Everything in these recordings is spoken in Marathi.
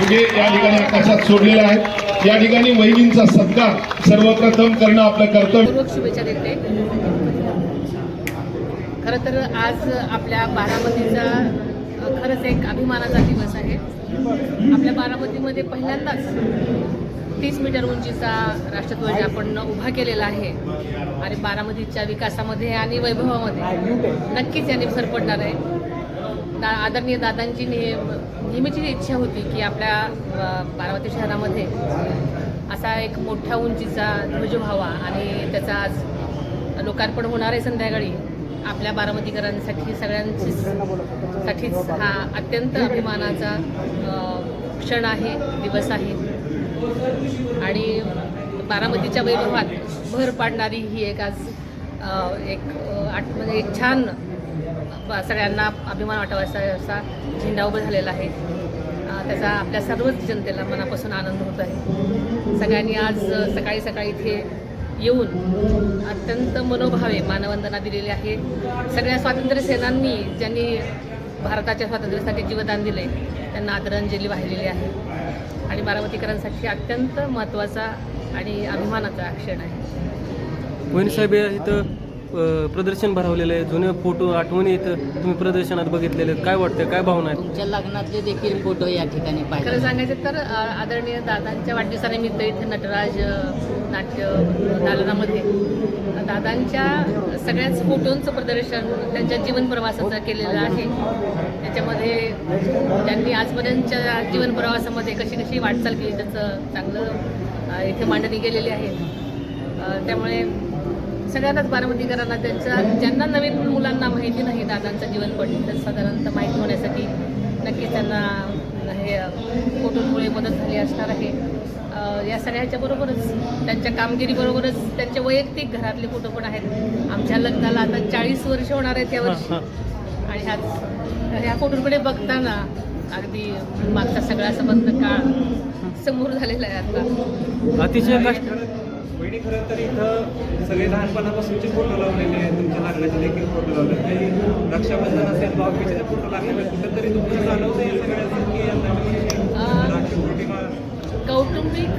म्हणजे या ठिकाणी आकाशात सोडलेला आहे या ठिकाणी वहिनींचा सत्कार सर्वप्रथम करणं आपलं कर्तव्य. शुभेच्छा देते. खरं तर आज आपल्या बारामतीचा खरंच एक अभिमानाचा दिवस आहे. आपल्या बारामतीमध्ये पहिल्यांदाच तीस मीटर उंचीचा राष्ट्रध्वज आपण उभा केलेला आहे. आणि बारामतीच्या विकासामध्ये आणि वैभवामध्ये नक्कीच याने सरपडणार आहे. दा आदरणीय दादांची नेह नेहमीची इच्छा होती की आपल्या बारामती शहरामध्ये असा एक मोठ्या उंचीचा ध्वज व्हावा आणि त्याचा आज लोकार्पण होणार आहे संध्याकाळी आपल्या बारामतीकरांसाठी सगळ्यांची साठीच हा अत्यंत अभिमानाचा क्षण आहे दिवस आहे. आणि बारामतीच्या वैभवात भर पाडणारी ही एक आज एक आठ म्हणजे एक छान सगळ्यांना अभिमान वाटावा असा असा झेंडा उभा झालेला आहे. त्याचा आपल्या सर्वच जनतेला मनापासून आनंद होत आहे. सगळ्यांनी आज सकाळी सकाळी इथे येऊन अत्यंत मनोभावे मानवंदना दिलेली आहे. सगळ्या स्वातंत्र्य सेनांनी ज्यांनी भारताच्या स्वातंत्र्यासाठी जीवदान दिले त्यांना आदरांजली वाहिलेली आहे. आणि बारामतीकरांसाठी अत्यंत महत्त्वाचा आणि अभिमानाचा क्षण आहे. साहेब इथं प्रदर्शन भरवलेलं आहे जुने फोटो आठवणी इथं तुम्ही प्रदर्शनात बघितलेले. काय वाटतं काय भावना आहेत? तुमच्या लग्नातले देखील फोटो या ठिकाणी खरं पाहिले सांगायचं तर आदरणीय दादांच्या वाढदिवसानिमित्त इथे नटराज नाट्य दालनामध्ये दादांच्या सगळ्याच फोटोंचं प्रदर्शन त्यांच्या जीवन प्रवासाचं केलेलं आहे. त्याच्यामध्ये त्यांनी आजपर्यंतच्या जीवन प्रवासामध्ये कशी कशी वाटचाल केली त्याचं चांगलं इथे मांडणी केलेली आहे. त्यामुळे सगळ्यांनाच बारामतीकरांना त्यांच्या ज्यांना नवीन मुलांना माहिती नाही दादांचं जीवनपट तर साधारणतः माहिती होण्यासाठी नक्कीच त्यांना हे फोटोमुळे मदत झाली असणार आहे. या सगळ्याच्या बरोबरच त्यांच्या कामगिरीबरोबरच त्यांचे वैयक्तिक घरातले फोटो पण आहेत. आमच्या लग्नाला आता चाळीस वर्ष होणार आहेत या वर्षी. आणि ह्याच ह्या फोटोकडे बघताना अगदी मागचा सगळा संबंध काळ समोर झालेला आहे आता. अतिशय वहिनी खरं तर इथं सगळे लहानपणापासूनचे फोटो लावलेले आहेत. तुमच्या लग्नाचे देखील फोटो लावले काही रक्षाबंधन असेल फोटो लागलेले. कुठेतरी तुम्हाला जाणवतं या सगळ्याचं की कौटुंबिक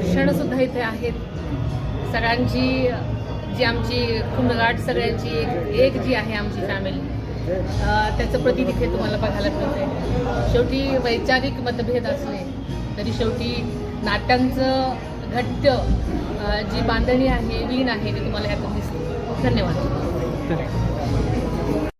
क्षणसुद्धा इथे आहेत. सगळ्यांची जी आमची खुंडगाठ सगळ्यांची एक एक जी आहे आमची फॅमिली त्याचं प्रतीक इथे तुम्हाला बघायला मिळते शेवटी वैचारिक मतभेद असले तरी शेवटी नात्यांचं घट्ट जी बांधणी आहे वीण आहे ती तुम्हाला ह्यातून दिसते. धन्यवाद.